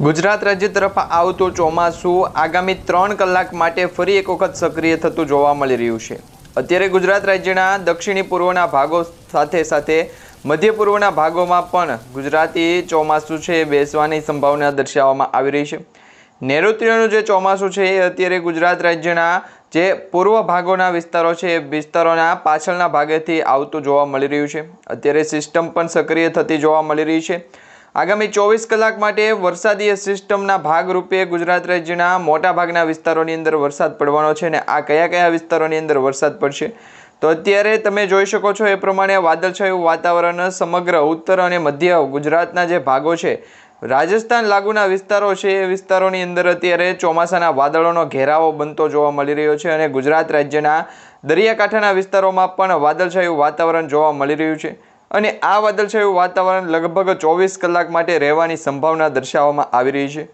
ગુજરાત રાજ્ય તરફ આવતું ચોમાસું આગામી ત્રણ કલાક માટે ફરી એક વખત સક્રિય થતું જોવા મળી રહ્યું છે. અત્યારે ગુજરાત રાજ્યના દક્ષિણી પૂર્વના ભાગો સાથે સાથે મધ્ય પૂર્વના ભાગોમાં પણ ગુજરાતી ચોમાસું છે બેસવાની સંભાવના દર્શાવવામાં આવી રહી છે. નૈઋત્યનું જે ચોમાસું છે એ અત્યારે ગુજરાત રાજ્યના જે પૂર્વ ભાગોના વિસ્તારો છે એ વિસ્તારોના પાછળના ભાગેથી આવતું જોવા મળી રહ્યું છે. અત્યારે સિસ્ટમ પણ સક્રિય થતી જોવા મળી રહી છે. આગામી ચોવીસ કલાક માટે વરસાદીય સિસ્ટમના ભાગરૂપે ગુજરાત રાજ્યના મોટા ભાગના વિસ્તારોની અંદર વરસાદ પડવાનો છે અને આ કયા કયા વિસ્તારોની અંદર વરસાદ પડશે? તો અત્યારે તમે જોઈ શકો છો એ પ્રમાણે વાદળછાયું વાતાવરણ, સમગ્ર ઉત્તર અને મધ્ય ગુજરાતના જે ભાગો છે, રાજસ્થાન લાગુના વિસ્તારો છે એ વિસ્તારોની અંદર અત્યારે ચોમાસાના વાદળોનો ઘેરાવો બનતો જોવા મળી રહ્યો છે અને ગુજરાત રાજ્યના દરિયાકાંઠાના વિસ્તારોમાં પણ વાદળછાયું વાતાવરણ જોવા મળી રહ્યું છે. અને આ વાદળછાયું વાતાવરણ લગભગ ચોવીસ કલાક માટે રહેવાની સંભાવના દર્શાવવામાં આવી રહી છે.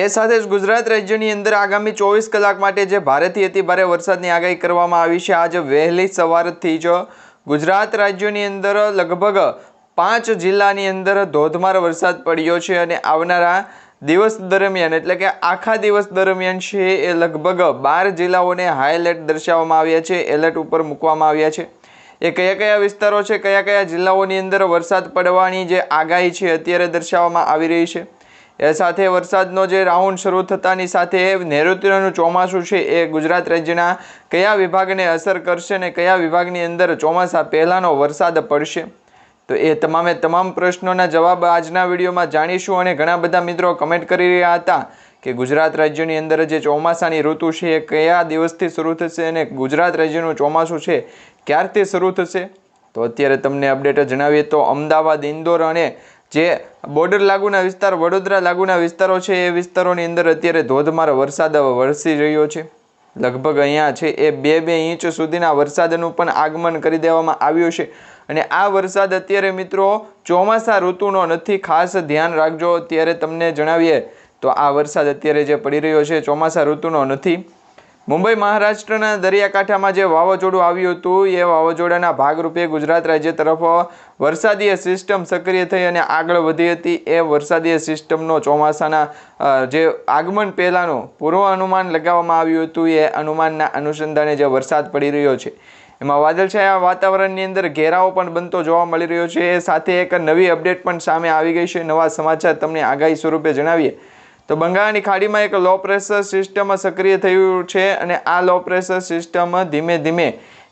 એ સાથે જ ગુજરાત રાજ્યની અંદર આગામી ચોવીસ કલાક માટે જે ભારેથી અતિ ભારે વરસાદની આગાહી કરવામાં આવી છે, આજે વહેલી સવારથી જ ગુજરાત રાજ્યની અંદર લગભગ પાંચ જિલ્લાની અંદર ધોધમાર વરસાદ પડ્યો છે અને આવનારા દિવસ દરમિયાન, એટલે કે આખા દિવસ દરમિયાન છે એ લગભગ બાર જિલ્લાઓને હાઈ એલર્ટ દર્શાવવામાં આવ્યા છે, એલર્ટ ઉપર મૂકવામાં આવ્યા છે. એ કયા કયા વિસ્તારો છે, કયા કયા જિલ્લાઓની અંદર વરસાદ પડવાની જે આગાહી છે અત્યારે દર્શાવવામાં આવી રહી છે? એ સાથે વરસાદનો જે રાઉન્ડ શરૂ થતાની સાથે નૈઋત્યનું ચોમાસું છે, એ ગુજરાત રાજ્યના કયા વિભાગને અસર કરશે અને કયા વિભાગની અંદર ચોમાસા પહેલાંનો વરસાદ પડશે? તો એ તમામે તમામ પ્રશ્નોના જવાબ આજના વિડીયોમાં જાણીશું અને ઘણા બધા મિત્રો કમેન્ટ કરી રહ્યા હતા. કે ગુજરાત રાજ્યની અંદર જે ચોમાસાની ઋતુ છે, એ કયા દિવસથી શરૂ થશે અને ગુજરાત રાજ્યનું ચોમાસું છે, ક્યારથી શરૂ થશે? તો અત્યારે તમને અપડેટ જણાવીએ તો અમદાવાદ, ઇન્દોર અને જે બોર્ડર લાગુના વિસ્તાર, વડોદરા લાગુના વિસ્તારો છે, એ વિસ્તારોની અંદર અત્યારે ધોધમાર વરસાદ વરસી રહ્યો છે. લગભગ અહીંયા છે એ બે બે ઇંચ સુધીના વરસાદનું પણ આગમન કરી દેવામાં આવ્યું છે. અને આ વરસાદ અત્યારે મિત્રો ચોમાસા ઋતુનો નથી, ખાસ ધ્યાન રાખજો. અત્યારે તમને જણાવીએ તો આ વરસાદ અત્યારે જે પડી રહ્યો છે ચોમાસા ઋતુનો નથી. મુંબઈ મહારાષ્ટ્રના દરિયાકાંઠામાં જે વાવાઝોડું આવ્યું હતું, એ વાવાઝોડાના ભાગરૂપે ગુજરાત રાજ્ય તરફ વરસાદીય સિસ્ટમ સક્રિય થઈ અને આગળ વધી હતી. એ વરસાદીય સિસ્ટમનો ચોમાસાના જે આગમન પહેલાંનું પૂર્વ અનુમાન લગાવવામાં આવ્યું હતું, એ અનુમાનના અનુસંધાને જે વરસાદ પડી રહ્યો છે. એમાં વાદળછાયા વાતાવરણની અંદર ઘેરાવો પણ બનતો જોવા મળી રહ્યો છે. એ સાથે એક નવી અપડેટ પણ સામે આવી ગઈ છે. નવા સમાચાર તમને આગાહી સ્વરૂપે જણાવીએ. તો બંગાળની ખાડીમાં એક લો પ્રેશર સિસ્ટમ સક્રિય થયું છે અને આ લો પ્રેશર સિસ્ટમ ધીમે ધીમે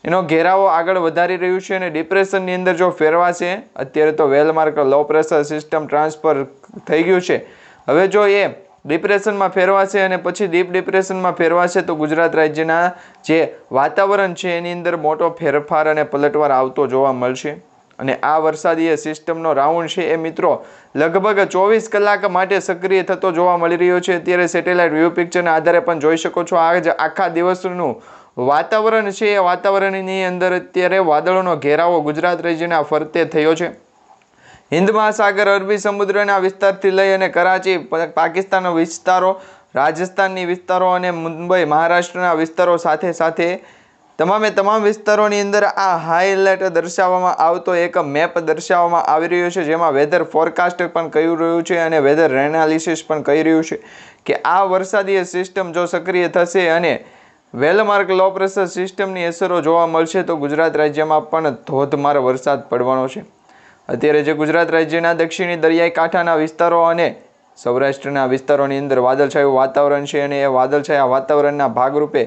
એનો ઘેરાવો આગળ વધારી રહ્યું છે અને ડિપ્રેશનની અંદર જો ફેરવાશે, અત્યારે તો well marked low pressure system transfer થઈ ગયું છે. હવે જો એ ડિપ્રેશનમાં ફેરવાશે અને પછી ડીપ ડિપ્રેશનમાં ફેરવાશે તો ગુજરાત રાજ્યના જે વાતાવરણ છે એની અંદર મોટો ફેરફાર અને પલટવાર આવતો જોવા મળશે. અને આ વરસાદીય સિસ્ટમનો રાઉન્ડ છે એ મિત્રો લગભગ ચોવીસ કલાક માટે સક્રિય થતો જોવા મળી રહ્યો છે. અત્યારે સેટેલાઇટ વ્યૂ પિક્ચરના આધારે પણ જોઈ શકો છો. આ જ આખા દિવસનું વાતાવરણ છે. એ વાતાવરણની અંદર અત્યારે વાદળોનો ઘેરાવો ગુજરાત રાજ્યના ફરતે થયો છે. હિન્દ મહાસાગર, અરબી સમુદ્રના વિસ્તારથી લઈ અને કરાચી પાકિસ્તાનના વિસ્તારો, રાજસ્થાનની વિસ્તારો અને મુંબઈ, મહારાષ્ટ્રના વિસ્તારો સાથે સાથે તમામે તમામ વિસ્તારોની અંદર આ હાઈ એલર્ટ દર્શાવવામાં આવતો એક મેપ દર્શાવવામાં આવી રહ્યો છે, જેમાં વેધર ફોરકાસ્ટ પણ કહી રહ્યું છે અને વેધર એનાલિસિસ પણ કહી રહ્યું છે કે આ વરસાદીય સિસ્ટમ જો સક્રિય થશે અને વેલમાર્ક લો પ્રેશર સિસ્ટમની અસરો જોવા મળશે, તો ગુજરાત રાજ્યમાં પણ ધોધમાર વરસાદ પડવાનો છે. અત્યારે જે ગુજરાત રાજ્યના દક્ષિણી દરિયાઈ કાંઠાના વિસ્તારો અને સૌરાષ્ટ્રના વિસ્તારોની અંદર વાદળછાયું વાતાવરણ છે અને એ વાદળછાયા વાતાવરણના ભાગરૂપે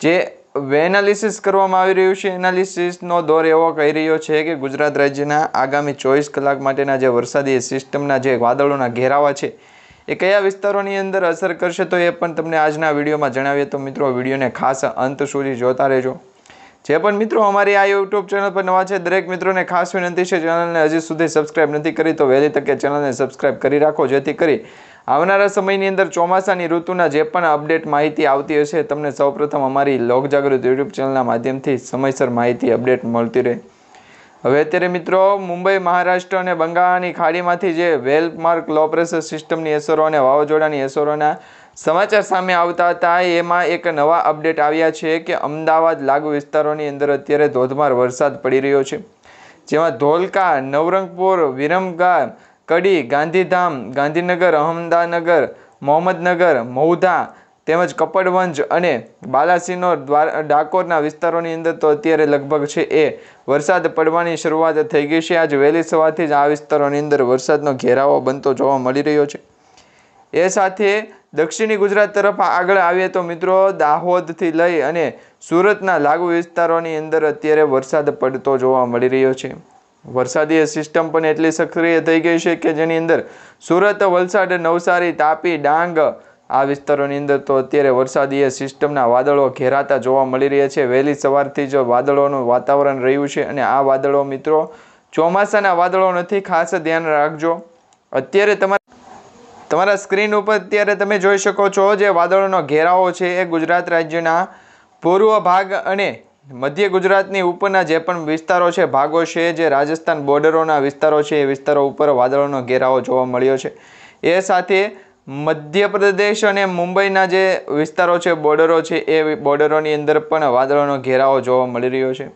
જે એનાલિસિસ કરવામાં આવી રહ્યું છે. એનાલિસિસનો દોર એવો કહી રહ્યો છે કે ગુજરાત રાજ્યના આગામી ચોવીસ કલાક માટેના જે વરસાદી સિસ્ટમના જે વાદળોના ઘેરાવા છે, એ કયા વિસ્તારોની અંદર અસર કરશે તો એ પણ તમને આજના વિડીયોમાં જણાવીએ. તો મિત્રો વિડીયોને ખાસ અંત સુધી જોતા રહેજો. જે પણ મિત્રો અમારી આ યુટ્યુબ ચેનલ પર નવા છે, દરેક મિત્રોને ખાસ વિનંતી છે. ચેનલને હજી સુધી સબસ્ક્રાઇબ નથી કરી તો વહેલી તકે ચેનલને સબસ્ક્રાઇબ કરી રાખો, જેથી કરી આવનારા સમયની અંદર ચોમાસાની ઋતુના જે પણ અપડેટ માહિતી આવતી હશે, તમને સૌપ્રથમ અમારી લોક જાગૃત યુટ્યુબ ચેનલના માધ્યમથી સમયસર માહિતી અપડેટ મળતી રહે. હવે અત્યારે મિત્રો, મુંબઈ, મહારાષ્ટ્ર અને બંગાળની ખાડીમાંથી જે વેલમાર્ક લો પ્રેશર સિસ્ટમની અસરો અને વાવાઝોડાની અસરોના સમાચાર સામે આવતા હતા, એમાં એક નવા અપડેટ આવ્યા છે કે અમદાવાદ લાગુ વિસ્તારોની અંદર અત્યારે ધોધમાર વરસાદ પડી રહ્યો છે. જેમાં ધોલકા, નવરંગપુર, વિરમગામ કડી, ગાંધીધામ, ગાંધીનગર, અહમદાનગર, મોહમ્મદનગર, મહુધા તેમજ કપડવંજ અને બાલાસિનોર દ્વારા, ડાકોરના વિસ્તારોની અંદર તો અત્યારે લગભગ છે એ વરસાદ પડવાની શરૂઆત થઈ ગઈ છે. આજ વહેલી સવારથી જ આ વિસ્તારોની અંદર વરસાદનો ઘેરાવો બનતો જોવા મળી રહ્યો છે. એ સાથે દક્ષિણી ગુજરાત તરફ આગળ આવીએ તો મિત્રો દાહોદથી લઈ અને સુરતના લાગુ વિસ્તારોની અંદર અત્યારે વરસાદ પડતો જોવા મળી રહ્યો છે. વરસાદીય સિસ્ટમ પણ એટલી સક્રિય થઈ ગઈ છે કે જેની અંદર સુરત, વલસાડ, નવસારી, તાપી, ડાંગ આ વિસ્તારોની અંદર તો અત્યારે વરસાદીય સિસ્ટમના વાદળો ઘેરાતા જોવા મળી રહ્યા છે. વહેલી સવારથી જ વાદળોનું વાતાવરણ રહ્યું છે અને આ વાદળો મિત્રો ચોમાસાના વાદળો નથી, ખાસ ધ્યાન રાખજો. અત્યારે તમારા તમારા સ્ક્રીન ઉપર અત્યારે તમે જોઈ શકો છો જે વાદળોનો ઘેરાવો છે એ ગુજરાત રાજ્યના પૂર્વ ભાગ અને મધ્ય ગુજરાતની ઉપરના જે પણ વિસ્તારો છે, ભાગો છે, જે રાજસ્થાન બોર્ડરોના વિસ્તારો છે, એ વિસ્તારો ઉપર વાદળોનો ઘેરાવો જોવા મળ્યો છે. એ સાથે મધ્યપ્રદેશ અને મુંબઈના જે વિસ્તારો છે, બોર્ડરો છે, એ બોર્ડરોની અંદર પણ વાદળોનો ઘેરાવો જોવા મળી રહ્યો છે.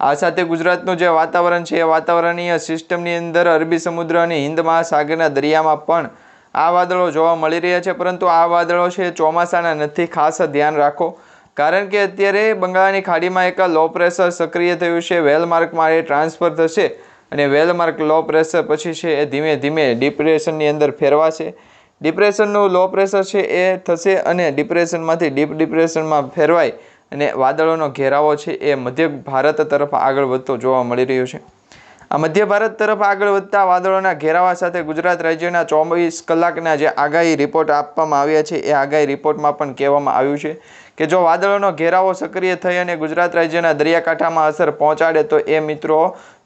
આ સાથે ગુજરાતનું જે વાતાવરણ છે, એ વાતાવરણીય સિસ્ટમની અંદર અરબી સમુદ્ર અને હિન્દ મહાસાગરના દરિયામાં પણ આ વાદળો જોવા મળી રહ્યા છે. પરંતુ આ વાદળો છે, ચોમાસાના નથી. ખાસ ધ્યાન રાખો. કારણ કે અત્યારે બંગાળની ખાડીમાં એક લો પ્રેશર સક્રિય થયું છે. વેલમાર્કમાં એ ટ્રાન્સફર થશે અને વેલમાર્ક લો પ્રેશર પછી છે એ ધીમે ધીમે ડિપ્રેશનની અંદર ફેરવાશે. ડિપ્રેશનનું લો પ્રેશર છે એ થશે અને ડિપ્રેશનમાંથી ડીપ ડિપ્રેશનમાં ફેરવાય અને વાદળોનો ઘેરાવો છે એ મધ્ય ભારત તરફ આગળ વધતો જોવા મળી રહ્યો છે. આ મધ્ય ભારત તરફ આગળ વધતા વાદળોના ઘેરાવા સાથે ગુજરાત રાજ્યના ચોવીસ કલાકના જે આગાહી રિપોર્ટ આપવામાં આવ્યા છે એ આગાહી રિપોર્ટમાં પણ કહેવામાં આવ્યું છે. કે જો વાદળોનો ઘેરાવો સક્રિય થઈ અને ગુજરાત રાજ્યના દરિયાકાંઠામાં અસર પહોંચાડે તો એ મિત્રો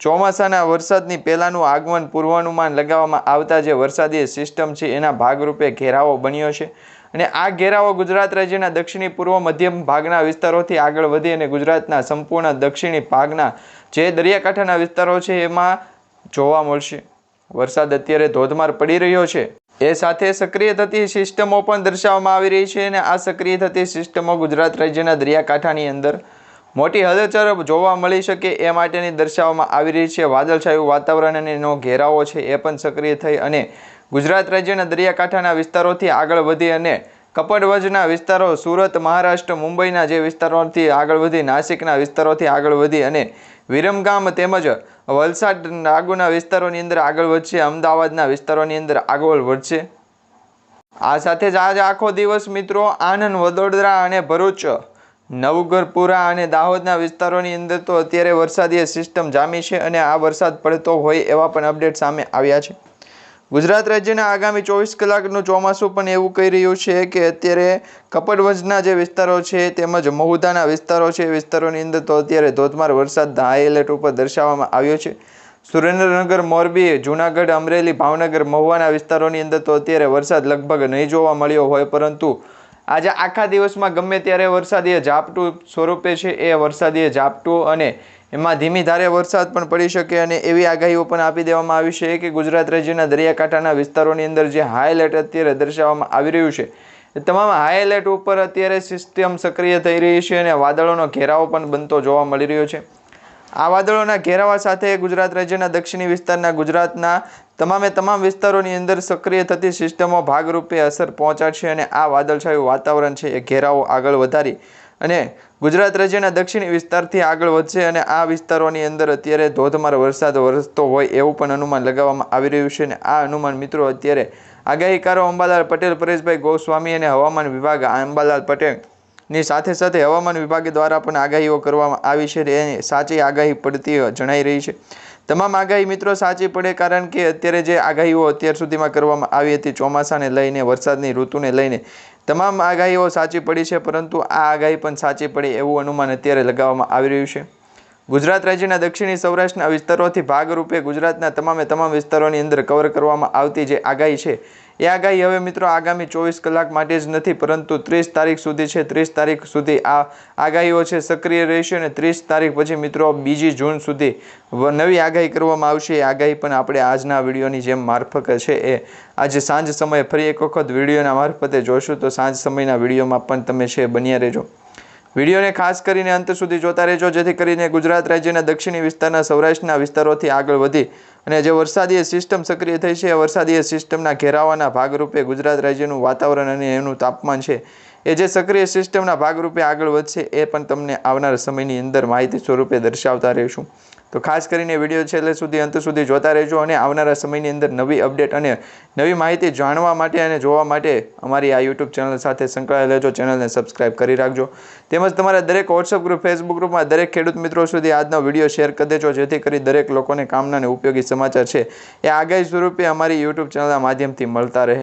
ચોમાસાના વરસાદની પહેલાંનું આગમન પૂર્વાનુમાન લગાવવામાં આવતા જે વરસાદી સિસ્ટમ છે એના ભાગરૂપે ઘેરાવો બન્યો છે. અને આ ઘેરાવો ગુજરાત રાજ્યના દક્ષિણી પૂર્વ મધ્યમ ભાગના વિસ્તારોથી આગળ વધી અને ગુજરાતના સંપૂર્ણ દક્ષિણી ભાગના જે દરિયાકાંઠાના વિસ્તારો છે એમાં જોવા મળશે. વરસાદ અત્યારે ધોધમાર પડી રહ્યો છે. એ સાથે સક્રિય થતી સિસ્ટમો પણ દર્શાવવામાં આવી રહી છે અને આ સક્રિય થતી સિસ્ટમો ગુજરાત રાજ્યના દરિયાકાંઠાની અંદર મોટી હલચલ જોવા મળી શકે એ માટેની દર્શાવવામાં આવી રહી છે. વાદળછાયું વાતાવરણ અને એનો ઘેરાવો છે એ પણ સક્રિય થઈ અને ગુજરાત રાજ્યના દરિયાકાંઠાના વિસ્તારોથી આગળ વધી અને કપડવજના વિસ્તારો, સુરત, મહારાષ્ટ્ર, મુંબઈના જે વિસ્તારોથી આગળ વધી, નાસિકના વિસ્તારોથી આગળ વધી અને વિરમગામ તેમજ વલસાડ નાગુના વિસ્તારોની અંદર આગળ વધશે, અમદાવાદના વિસ્તારોની અંદર આગળ વધશે. આ સાથે જ આજ આખો દિવસ, મિત્રો, આનંદ, વડોદરા અને ભરૂચ નવગરપુરા અને દાહોદના વિસ્તારોની અંદર તો અત્યારે વરસાદીય સિસ્ટમ જામી છે અને આ વરસાદ પડતો હોય એવા પણ અપડેટ સામે આવ્યા છે. ગુજરાત રાજ્યના આગામી ચોવીસ કલાકનું ચોમાસું પણ એવું કહી રહ્યું છે કે અત્યારે કપડવંજના જે વિસ્તારો છે તેમજ મહુદાના વિસ્તારો છે, એ વિસ્તારોની અંદર તો અત્યારે ધોધમાર વરસાદ હાઈ એલર્ટ ઉપર દર્શાવવામાં આવ્યો છે. સુરેન્દ્રનગર, મોરબી, જૂનાગઢ, અમરેલી, ભાવનગર, મહુવાના વિસ્તારોની અંદર તો અત્યારે વરસાદ લગભગ નહીં જોવા મળ્યો હોય, પરંતુ આજે આખા દિવસમાં ગમે ત્યારે વરસાદીય ઝાપટું સ્વરૂપે છે એ વરસાદીય ઝાપટું અને એમાં ધીમી ધારે વરસાદ પણ પડી શકે અને એવી આગાહીઓ પણ આપી દેવામાં આવી છે કે ગુજરાત રાજ્યના દરિયાકાંઠાના વિસ્તારોની અંદર જે હાઈ એલર્ટ અત્યારે દર્શાવવામાં આવી રહ્યું છે તમામ હાઈ એલર્ટ ઉપર અત્યારે સિસ્ટમ સક્રિય થઈ રહી છે અને વાદળોનો ઘેરાવો પણ બનતો જોવા મળી રહ્યો છે. આ વાદળોના ઘેરાવા સાથે ગુજરાત રાજ્યના દક્ષિણી વિસ્તારના ગુજરાતના તમામે તમામ વિસ્તારોની અંદર સક્રિય થતી સિસ્ટમો ભાગરૂપે અસર પહોંચાડશે અને આ વાદળછાયું વાતાવરણ છે એ ઘેરાવો આગળ વધારી અને ગુજરાત રાજ્યના દક્ષિણી વિસ્તારથી આગળ વધશે અને આ વિસ્તારોની અંદર અત્યારે ધોધમાર વરસાદ વરસતો હોય એવું પણ અનુમાન લગાવવામાં આવી રહ્યું છે અને આ અનુમાન મિત્રો અત્યારે આગાહીકારો અંબાલાલ પટેલ, પરેશભાઈ ગોસ્વામી અને હવામાન વિભાગ અંબાલાલ પટેલની સાથે સાથે હવામાન વિભાગ દ્વારા પણ આગાહીઓ કરવામાં આવી છે એની સાચી આગાહી પડતી જણાઈ રહી છે. તમામ આગાહી મિત્રો સાચી પડે કારણ કે અત્યારે જે આગાહીઓ અત્યાર સુધીમાં કરવામાં આવી હતી ચોમાસાને લઈને, વરસાદની ઋતુને લઈને, તમામ આગાહીઓ સાચી પડી છે, પરંતુ આ આગાહી પણ સાચી પડે એવું અનુમાન અત્યારે લગાવવામાં આવી રહ્યું છે. ગુજરાત રાજ્યના દક્ષિણી સૌરાષ્ટ્રના વિસ્તારોથી ભાગરૂપે ગુજરાતના તમામે તમામ વિસ્તારોની અંદર કવર કરવામાં આવતી જે આગાહી છે એ આગાહી હવે મિત્રો આગામી ચોવીસ કલાક માટે જ નથી, પરંતુ ત્રીસ તારીખ સુધી છે. ત્રીસ તારીખ સુધી આ આગાહીઓ છે સક્રિય રહેશે અને ત્રીસ તારીખ પછી મિત્રો બીજી જૂન સુધી નવી આગાહી કરવામાં આવશે. એ આગાહી પણ આપણે આજના વિડીયોની જેમ મારફત છે. એ આજે સાંજ સમયે ફરી એક વખત વિડીયોના મારફતે જોશું. તો સાંજ સમયના વિડીયોમાં પણ તમે છે, બન્યા રહેજો. વિડીયોને ખાસ કરીને અંત સુધી જોતા રહેજો, જેથી કરીને ગુજરાત રાજ્યના દક્ષિણી વિસ્તારના સૌરાષ્ટ્રના વિસ્તારોથી આગળ વધી અને જે વરસાદીય સિસ્ટમ સક્રિય થઈ છે, એ વરસાદીય સિસ્ટમના ઘેરાવાના ભાગરૂપે ગુજરાત રાજ્યનું વાતાવરણ અને એનું તાપમાન છે, એ જે સક્રિય સિસ્ટમના ભાગરૂપે આગળ વધશે, એ પણ તમને આવનાર સમયની અંદર માહિતી સ્વરૂપે દર્શાવતા રહીશું. તો ખાસ કરીને વીડિયો છેલ્લે સુધી અંત સુધી જોતા રહેજો અને આવનારા સમયની અંદર નવી અપડેટ અને નવી માહિતી જાણવા માટે અને જોવા માટે અમારી આ યુટ્યુબ ચેનલ સાથે સંકળાયેલ રહેજો. ચેનલને સબસ્ક્રાઇબ કરી રાખજો. તેમજ તમારા દરેક વોટ્સઅપ ગ્રુપ ફેસબુક ગ્રુપમાં દરેક ખેડૂત મિત્રો સુધી આજનો વીડિયો શેર કરી દેજો, જેથી કરી દરેક લોકોને કામના ઉપયોગી સમાચાર છે એ આગાહી સ્વરૂપે અમારી યુટ્યુબ ચેનલના માધ્યમથી મળતા રહે.